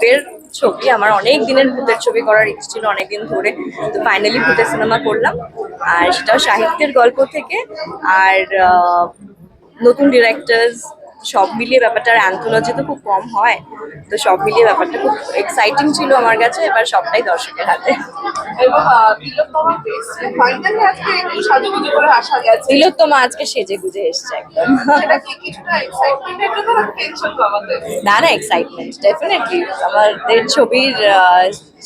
ভূতের ছবি, আমার অনেক দিনের ভূতের ছবি করার ইচ্ছে ছিল, অনেকদিন ধরে। তো ফাইনালি ভূতের সিনেমা করলাম। আর সেটাও সাহিত্যের গল্প থেকে। আর নতুন ডিরেক্টরস সব মিলিয়ে ব্যাপারটা অ্যান্থোলজি তো খুব কম হয়। তো সব মিলিয়ে ব্যাপারটা খুব এক্সাইটিং ছিল আমার কাছে, এবার সবটাই দর্শকের হাতে। এবং তিলোত্তমা ফাইনালি আজকে একটু সাজুগুজু করে আসা গেছে। তিলোত্তমা আজকে সেজে গুজে এসছে একদম। সেটা কি কিছুটা এক্সাইটমেন্টের জন্য না টেনশন না না এক্সাইটমেন্ট ডেফিনেটলি আমাদের ছবির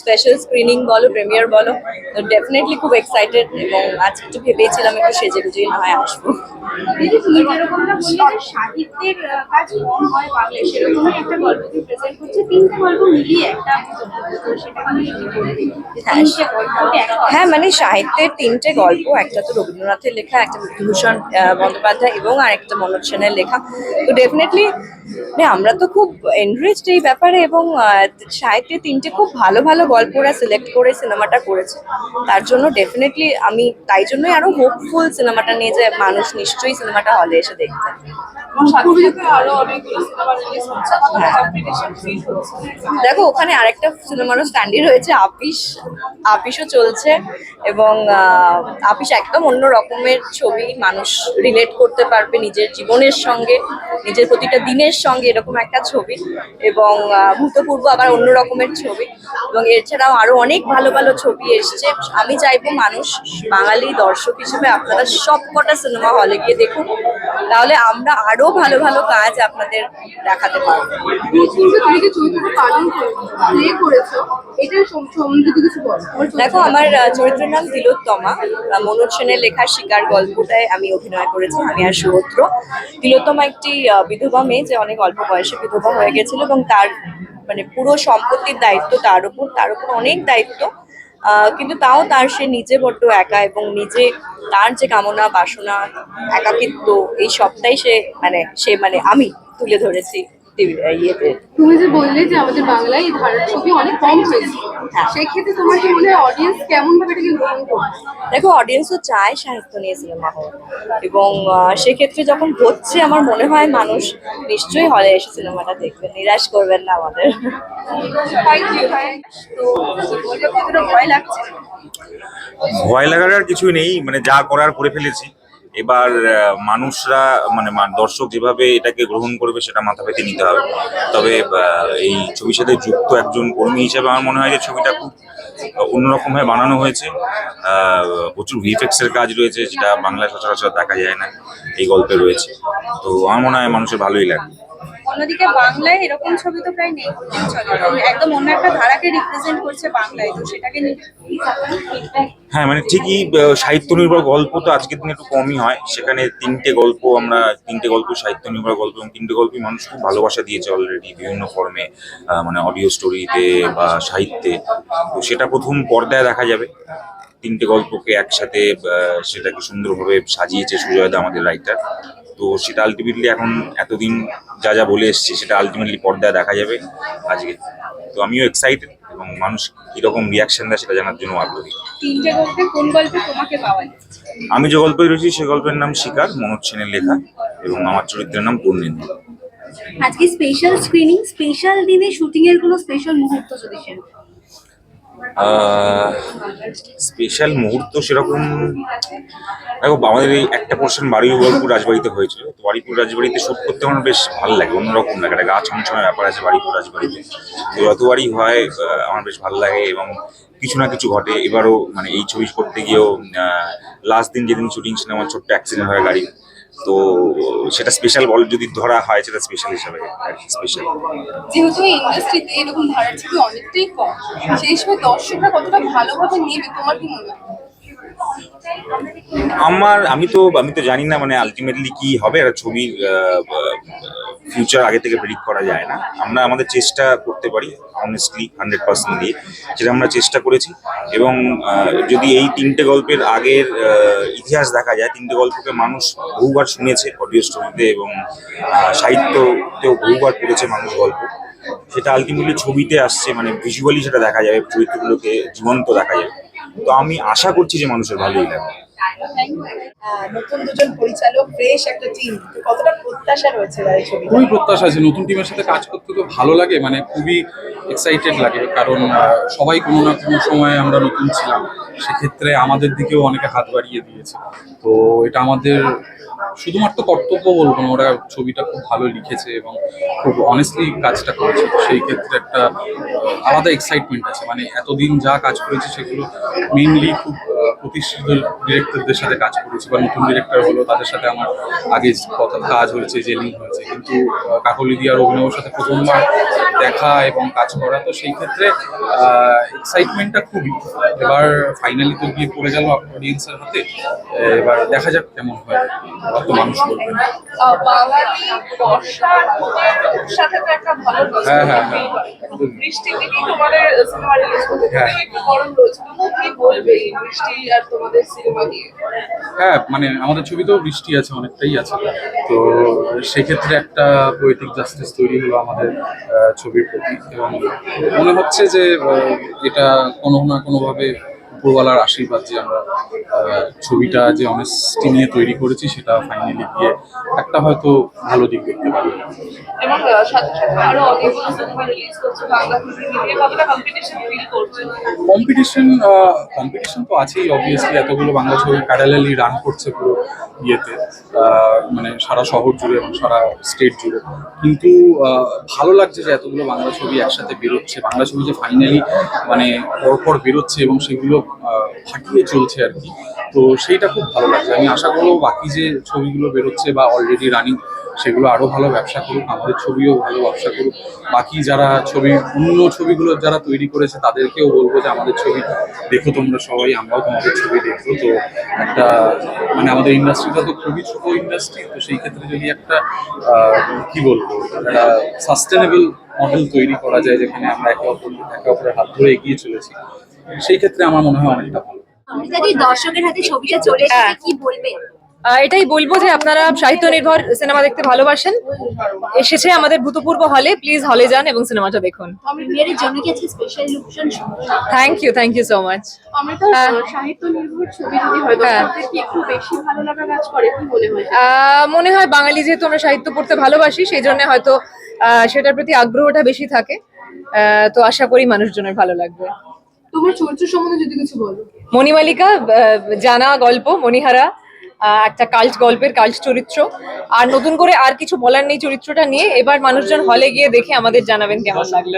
স্পেশাল স্ক্রিনিং বলো প্রিমিয়ার বলো তো ডেফিনেটলি খুব এক্সাইটেড এবং আজকে একটু ভেবেছিলাম একটু সেজে গুজেই না হয় আসব। সাহিত্যের কাজ কম হয় বাংলায় সেরকমই একটা গল্পকে প্রেজেন্ট করছে। তিনটে গল্প মিলিয়ে একটা তো সেটা আমি কি করে দিই যে হ্যাঁ। হ্যাঁ মানে সাহিত্যের তিনটে গল্প একটা তো রবীন্দ্রনাথের লেখা একটা বিভূষণ বন্দ্যোপাধ্যায় এবং আরেকটা মনোজ সেনের লেখা। তো ডেফিনেটলি আমরা তো খুব এনরিচড এই ব্যাপারে এবং সাহিত্যের তিনটে খুব ভালো ভালো গল্পরা সিলেক্ট করে সিনেমাটা করেছে। তার জন্য ডেফিনেটলি আমি তাই জন্যই আরও হোপফুল সিনেমাটা নিয়ে যে মানুষ নিশ্চয়ই সিনেমাটা হলে এসে দেখবে। হচ্ছে দেখো ওখানে আরেকটা সিনেমারও স্ট্যান্ডি রয়েছে আপিস। আপিসও চলছে এবং আপিস একদম অন্য রকমের ছবি মানুষ রিলেট করতে পারবে নিজের জীবনের সঙ্গে নিজের প্রতিটা দিনের সঙ্গে এরকম একটা ছবি এবং ভূতপূর্ব আবার অন্য রকমের ছবি এবং এছাড়াও আরও অনেক ভালো ভালো ছবি এসছে। আমি চাইব মানুষ বাঙালি দর্শক হিসেবে আপনারা সব কটা সিনেমা হলে গিয়ে দেখুন। তাহলে আমরা আরও ভালো ভালো কাজ আপনাদের দেখাতে পারব। তুমি যে চরিত্রটা পালন প্লে করেছ দেখো আমার চরিত্রের নাম তিলোত্তমা। মনোজ সেনের লেখা শিকার গল্পটায় আমি অভিনয় করেছি আমি আর সুভদ্র। তিলোত্তমা একটি বিধবা মেয়ে যে অনেক অল্প বয়সে বিধবা হয়ে গেছিল এবং তার মানে পুরো সম্পত্তির দায়িত্ব তার উপর তার উপর অনেক দায়িত্ব কিন্তু তাও তার সে নিজে বড্ড একা এবং নিজে তার যে কামনা, বাসনা, একাকিত্ব, এই সবটাই সে মানে সে মানে আমি তুলে ধরেছি। ইয়েতে। তুমি যে বললে যে আমাদের বাংলায় ধারার ছবি অনেক কম হয়েছে হ্যাঁ। সেক্ষেত্রে তোমার কি মনে হয় অডিয়েন্স কেমন ভাবে এটাকে গ্রহণ করবে? দেখো অডিয়েন্সও চায় সাহিত্য নিয়ে সিনেমা হোক। এবং আহ, সেক্ষেত্রে যখন হচ্ছে আমার মনে হয় মানুষ নিশ্চয়ই হলে এসে সিনেমাটা দেখবেন নিরাশ করবেন না আমাদের। ভয় লাগার আর কিছুই নেই মানে যা করার করে ফেলেছি। এবার মানুষরা মানে দর্শক যেভাবে এটাকে গ্রহণ করবে সেটা মাথা পেতে নিতে হবে। তবে এই ছবির সাথে যুক্ত একজন কর্মী হিসেবে আমার মনে হয় যে ছবিটা খুব অন্যরকম ভাবে বানানো হয়েছে। প্রচুর ভিএফএক্স এর কাজ রয়েছে, যেটা বাংলায় সচরাচর দেখা যায় না, এই গল্পে রয়েছে। তো আমার মনে হয় মানুষের ভালোই লাগে অন্যদিকে বাংলায় এরকম ছবি তো প্রায় নেই চলে একদম অন্য একটা ধারাকে রিপ্রেজেন্ট করছে বাংলায়, তো সেটাকে হ্যাঁ মানে ঠিকই সাহিত্য নির্ভর গল্প তো আজকের দিনে একটু কমই হয়। সেখানে তিনটে গল্প আমরা, তিনটে গল্প সাহিত্য নির্ভর গল্প এবং তিনটে গল্পই মানুষ খুব ভালোবাসা দিয়েছে অলরেডি বিভিন্ন ফর্মে মানে অডিও স্টোরিতে বা সাহিত্যে। তো সেটা প্রথম পর্দায় দেখা যাবে। তিনটে গল্পকে একসাথে সেটাকে সুন্দরভাবে সাজিয়েছে সুজয়দা, আমাদের রাইটার তো সেটা আলটিমেটলি এখন এতদিন যা যা বলে এসছি সেটা আলটিমেটলি পর্দায় দেখা যাবে আজকে। তো আমিও এক্সাইটেড এবং মানুষ কীরকম রিয়াকশন দেয় সেটা জানার জন্য আগ্রহী। আমি যে গল্পে রয়েছি সে গল্পের নাম শিকার মনোজ সেনের লেখা এবং আমার চরিত্রের নাম পূর্ণেন্দু। আজকে স্পেশাল স্ক্রিনিং স্পেশাল দিনে শুটিং এর কোনো স্পেশাল মুহূর্ত যদি করো। স্পেশাল মুহূর্ত সেরকম, দেখো, আমাদের এই একটা পোর্শন বারুইপুর রাজবাড়িতে হয়েছিল। তো বারুইপুর রাজবাড়িতে শুট করতে আমার বেশ ভালো লাগে, অন্যরকম লাগে। একটা গা ছমছমে ব্যাপার আছে বারুইপুর রাজবাড়িতে। তো যতবারই হয় আমার বেশ ভালো লাগে এবং কিছু না কিছু ঘটে। এবারও মানে এই ছবি করতে গিয়েও লাস্ট দিন যেদিন শুটিং ছিল, আমার ছোট্ট অ্যাক্সিডেন্ট হয় গাড়ি। তো সেটা স্পেশাল বল যদি ধরা হয় সেটা স্পেশাল হিসাবে আর কি স্পেশাল যেহেতু ইন্ডাস্ট্রিতে এরকম ধারার ছবি অনেকটাই কম সেই সময় দর্শকরা কতটা ভালোভাবে নেবে তোমার কি মনে হয়? আমার আমি তো আমি তো জানি না মানে আলটিমেটলি কি হবে একটা ছবির ফিউচার আগে থেকে প্রেডিক্ট করা যায় না। আমরা আমাদের চেষ্টা করতে পারি অনেস্টলি হান্ড্রেড পার্সেন্ট দিয়ে। সেটা আমরা চেষ্টা করেছি। এবং যদি এই তিনটে গল্পের আগের ইতিহাস দেখা যায়, তিনটে গল্পকে মানুষ বহুবার শুনেছে অডিও স্টোরিতে এবং সাহিত্যতেও বহুবার পড়েছে মানুষ গল্প। সেটা আলটিমেটলি ছবিতে আসছে মানে ভিজুয়ালি সেটা দেখা যাবে, চরিত্রগুলোকে জীবন্ত দেখা যাবে। তো আমি আশা করছি যে মানুষের ভালোই লাগবে। নতুন দুজন পরিচালক ফ্রেশ একটা টিম কতটা প্রত্যাশা রয়েছে ছবি খুবই প্রত্যাশা আছে। নতুন টিমের সাথে কাজ করতে তো ভালো লাগে মানে খুবই এক্সাইটেড লাগে, কারণ সবাই কোনো না কোনো সময় আমরা নতুন ছিলাম। সেক্ষেত্রে আমাদের দিকেও অনেকে হাত বাড়িয়ে দিয়েছে। তো এটা আমাদের শুধুমাত্র কর্তব্য বলব না, ওরা ছবিটা খুব ভালো লিখেছে এবং খুব অনেস্টলি কাজটা করেছে। সেই ক্ষেত্রে একটা, আলাদা এক্সাইটমেন্ট আছে। মানে এতদিন যা কাজ করেছে সেগুলো মেইনলি খুব প্রতিষ্ঠিত ডিরেক্টরদের সাথে কাজ করেছি বা নতুন ডিরেক্টর হলো তাদের সাথে আমার আগে কথা কাজ হয়েছে জেলিং হয়েছে কিন্তু কাকলি দিয়ার অভিনয়ের সাথে প্রথমবার দেখা এবং কাজ করা তো সেই ক্ষেত্রে এক্সাইটমেন্টটা খুবই এবার ফাইনালি তো গিয়ে পড়ে গেল অডিয়েন্সের হাতে এবার দেখা যাক কেমন হয় কত মানুষ করবে হ্যাঁ, হ্যাঁ, হ্যাঁ। হ্যাঁ। তোমাদের সিনেমা নিয়ে? হ্যাঁ মানে আমাদের ছবিতেও বৃষ্টি আছে, অনেকটাই আছে। তো সেক্ষেত্রে একটা পোয়েটিক জাস্টিস তৈরি হলো আমাদের ছবির প্রতি। এবং মনে হচ্ছে যে এটা কোনো না কোনোভাবে উপরওয়ালার আশীর্বাদ যে আমরা ছবিটা যে অনেস্টি নিয়ে তৈরি করেছি সেটা ফাইনালি গিয়ে একটা হয়তো ভালো দিক দেখতে পারবে কম্পিটিশন কম্পিটিশন তো। আছেই অবভিয়াসলি এতগুলো বাংলা ছবি প্যারালালি রান করছে পুরো ইয়েতে মানে সারা শহর জুড়ে এবং সারা স্টেট জুড়ে। কিন্তু ভালো লাগছে যে এতগুলো বাংলা ছবি একসাথে বেরোচ্ছে বাংলা ছবি যে ফাইনালি মানে পরপর বেরোচ্ছে এবং সেগুলো ফাটিয়ে চলছে আর কি। তো সেইটা খুব ভালো লাগছে। আমি আশা করব বাকি যে ছবিগুলো বেরোচ্ছে বা অলরেডি রানিং সেগুলো আরও ভালো ব্যবসা করুক, আমাদের ছবিও ভালো ব্যবসা করুক। বাকি যারা ছবি, অন্য ছবিগুলো যারা তৈরি করেছে, তাদেরকেও বলব যে আমাদের ছবি দেখো তোমরা সবাই, আমরাও তোমাদের ছবি দেখব। তো একটা মানে আমাদের ইন্ডাস্ট্রিটা তো খুবই ছোট ইন্ডাস্ট্রি তো সেই ক্ষেত্রে যদি একটা কি বলব, একটা সাস্টেনেবল মডেল তৈরি করা যায়, যেখানে আমরা একে অপর, একে অপরের হাত ধরে এগিয়ে চলেছি সেই ক্ষেত্রে আমার মনে হয় অনেকটা ভালো। দর্শকের হাতে ছবিটা চলে হ্যাঁ। এসেছে কি বলবেন? এটাই বলব যে আপনারা সাহিত্য নির্ভর সিনেমা দেখতে ভালোবাসেন। এসেছে আমাদের ভূতপূর্ব হলে প্লিজ হলে যান এবং সিনেমাটা দেখুন। Thank you thank you so much আমরা তো। সাহিত্য নির্ভর ছবি যদি। দর্শকদের কি একটু বেশি ভালো লাগা কাজ করে কি মনে হয়? মনে হয় বাঙালি যেহেতু আমরা সাহিত্য পড়তে ভালোবাসি সেই জন্য হয়তো আহ, সেটার প্রতি আগ্রহটা বেশি থাকে। আহ, তো আশা করি মানুষজনের ভালো লাগবে। তোমার চরিত্র সম্বন্ধে যদি কিছু বলো। মণিমালিকা আহ, জানা গল্প মণিহারা আহ, একটা কাল্ট গল্পের কাল্ট চরিত্র। আর নতুন করে আর কিছু বলার নেই চরিত্রটা নিয়ে এবার মানুষজন হলে গিয়ে দেখে আমাদের জানাবেন কেমন। লাগল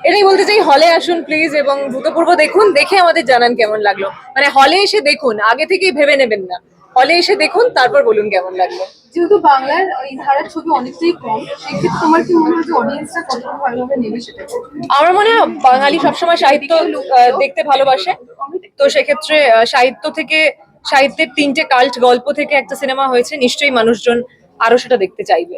এটাই বলতে চাই হলে আসুন প্লিজ এবং ভূতপূর্ব দেখুন দেখে আমাদের জানান কেমন লাগল। মানে হলে এসে দেখুন আগে থেকেই ভেবে নেবেন না। হলে এসে দেখুন তারপর বলুন কেমন লাগল। যেহেতু বাংলার এই ধারার ছবি অনেকটাই কম সেক্ষেত্রে তোমার কি মনে হয় যে অডিয়েন্সটা কতটা ভালোভাবে নেবে সেটা আমার মনে হয় বাঙালি সবসময় সাহিত্য দেখতে ভালোবাসে। তো সেক্ষেত্রে সাহিত্য থেকে সাহিত্যের তিনটে কাল্ট গল্প থেকে একটা সিনেমা হয়েছে নিশ্চয়ই মানুষজন আরও সেটা দেখতে চাইবে।